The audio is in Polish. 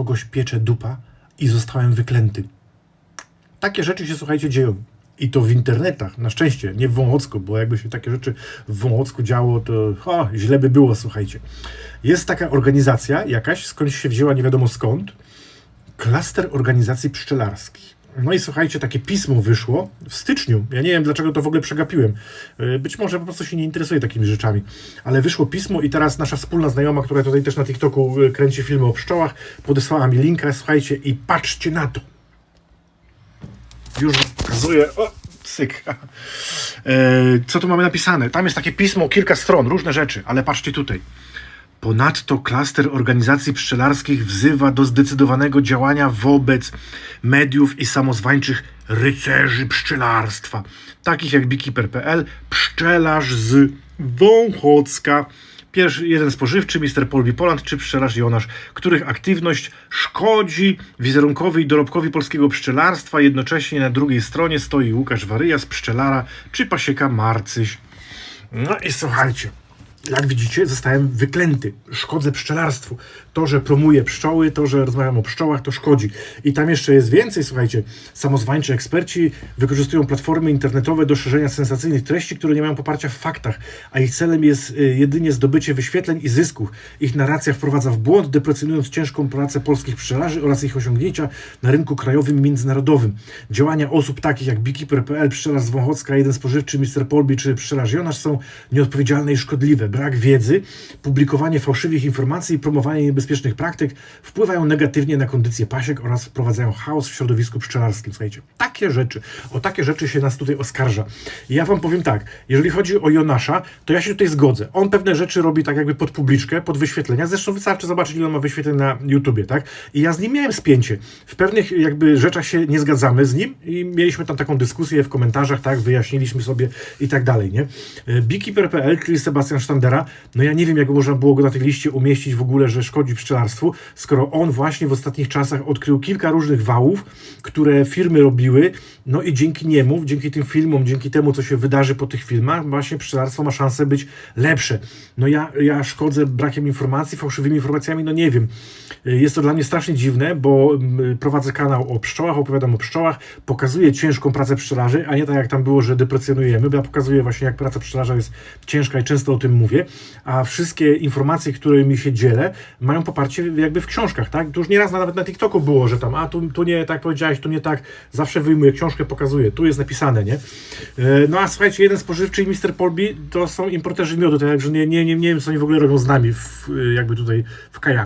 kogoś piecze dupa i zostałem wyklęty. Takie rzeczy się, słuchajcie, dzieją. I to w internetach, na szczęście, nie w Wąłocku, bo jakby się takie rzeczy w Wąłocku działo, to o, źle by było, słuchajcie. Jest taka organizacja jakaś, skądś się wzięła, nie wiadomo skąd, klaster organizacji pszczelarskich. No i słuchajcie, takie pismo wyszło w styczniu. Ja nie wiem, dlaczego to w ogóle przegapiłem. Yy, Być może po prostu się nie interesuje takimi rzeczami. Ale wyszło pismo i teraz nasza wspólna znajoma, która tutaj też na TikToku yy, kręci filmy o pszczołach, podesłała mi linka, słuchajcie, i patrzcie na to. Już pokazuję. O, syk. E, co tu mamy napisane? Tam jest takie pismo, kilka stron, różne rzeczy, ale patrzcie tutaj. Ponadto klaster organizacji pszczelarskich wzywa do zdecydowanego działania wobec mediów i samozwańczych rycerzy pszczelarstwa, takich jak beekeeper.pl, pszczelarz z Wąchocka, Pierwszy, jeden spożywczy, Mr. Polbi Poland czy pszczelarz Jonasz, których aktywność szkodzi wizerunkowi i dorobkowi polskiego pszczelarstwa. Jednocześnie na drugiej stronie stoi Łukasz Waryja z pszczelara czy pasieka Marcyś. No i słuchajcie, jak widzicie, zostałem wyklęty. Szkodzę pszczelarstwu. To, że promuję pszczoły, to, że rozmawiam o pszczołach, to szkodzi. I tam jeszcze jest więcej, słuchajcie. Samozwańczy eksperci wykorzystują platformy internetowe do szerzenia sensacyjnych treści, które nie mają poparcia w faktach, a ich celem jest y, jedynie zdobycie wyświetleń i zysków. Ich narracja wprowadza w błąd, deprecjonując ciężką pracę polskich pszczelarzy oraz ich osiągnięcia na rynku krajowym i międzynarodowym. Działania osób takich jak beekeeper.pl, pszczelarz z Wąchocka, jeden spożywczy, Mr. Polbi czy pszczelarz Jonasz są nieodpowiedzialne i szkodliwe. Brak wiedzy, publikowanie fałszywych informacji i promowanie niebezpiecznych praktyk wpływają negatywnie na kondycję pasiek oraz wprowadzają chaos w środowisku pszczelarskim. Słuchajcie, takie rzeczy, o takie rzeczy się nas tutaj oskarża. Ja wam powiem tak, jeżeli chodzi o Jonasza, to ja się tutaj zgodzę. On pewne rzeczy robi tak jakby pod publiczkę, pod wyświetlenia. Zresztą wystarczy zobaczyć, ile on ma wyświetleń na YouTubie, tak? I ja z nim miałem spięcie. W pewnych jakby rzeczach się nie zgadzamy z nim i mieliśmy tam taką dyskusję w komentarzach, tak? Wyjaśniliśmy sobie i tak dalej, nie? E, Beekeeper.pl, czyli Sebastian Sztandera, no ja nie wiem, jak można było go na tej liście umieścić w ogóle, że szkodzi pszczelarstwu, skoro on właśnie w ostatnich czasach odkrył kilka różnych wałów, które firmy robiły, no i dzięki niemu, dzięki tym filmom, dzięki temu, co się wydarzy po tych filmach, właśnie pszczelarstwo ma szansę być lepsze. No ja, ja szkodzę brakiem informacji, fałszywymi informacjami, no nie wiem. Jest to dla mnie strasznie dziwne, bo mm, prowadzę kanał o pszczołach, opowiadam o pszczołach, pokazuję ciężką pracę pszczelarzy, a nie tak jak tam było, że deprecjonujemy, bo ja pokazuję właśnie, jak praca pszczelarza jest ciężka i często o tym mówię, a wszystkie informacje, którymi się dzielę, mają poparcie jakby w książkach, tak? To już nieraz nawet na TikToku było, że tam, a tu, tu nie tak powiedziałeś, tu nie tak, zawsze wyjmuję książkę, pokazuję, tu jest napisane, nie? E, No a słuchajcie, jeden spożywczy i Mr. Polbi to są importerzy miodu, tak że nie, nie, nie, nie wiem, co oni w ogóle robią z nami w, jakby tutaj w kajaku.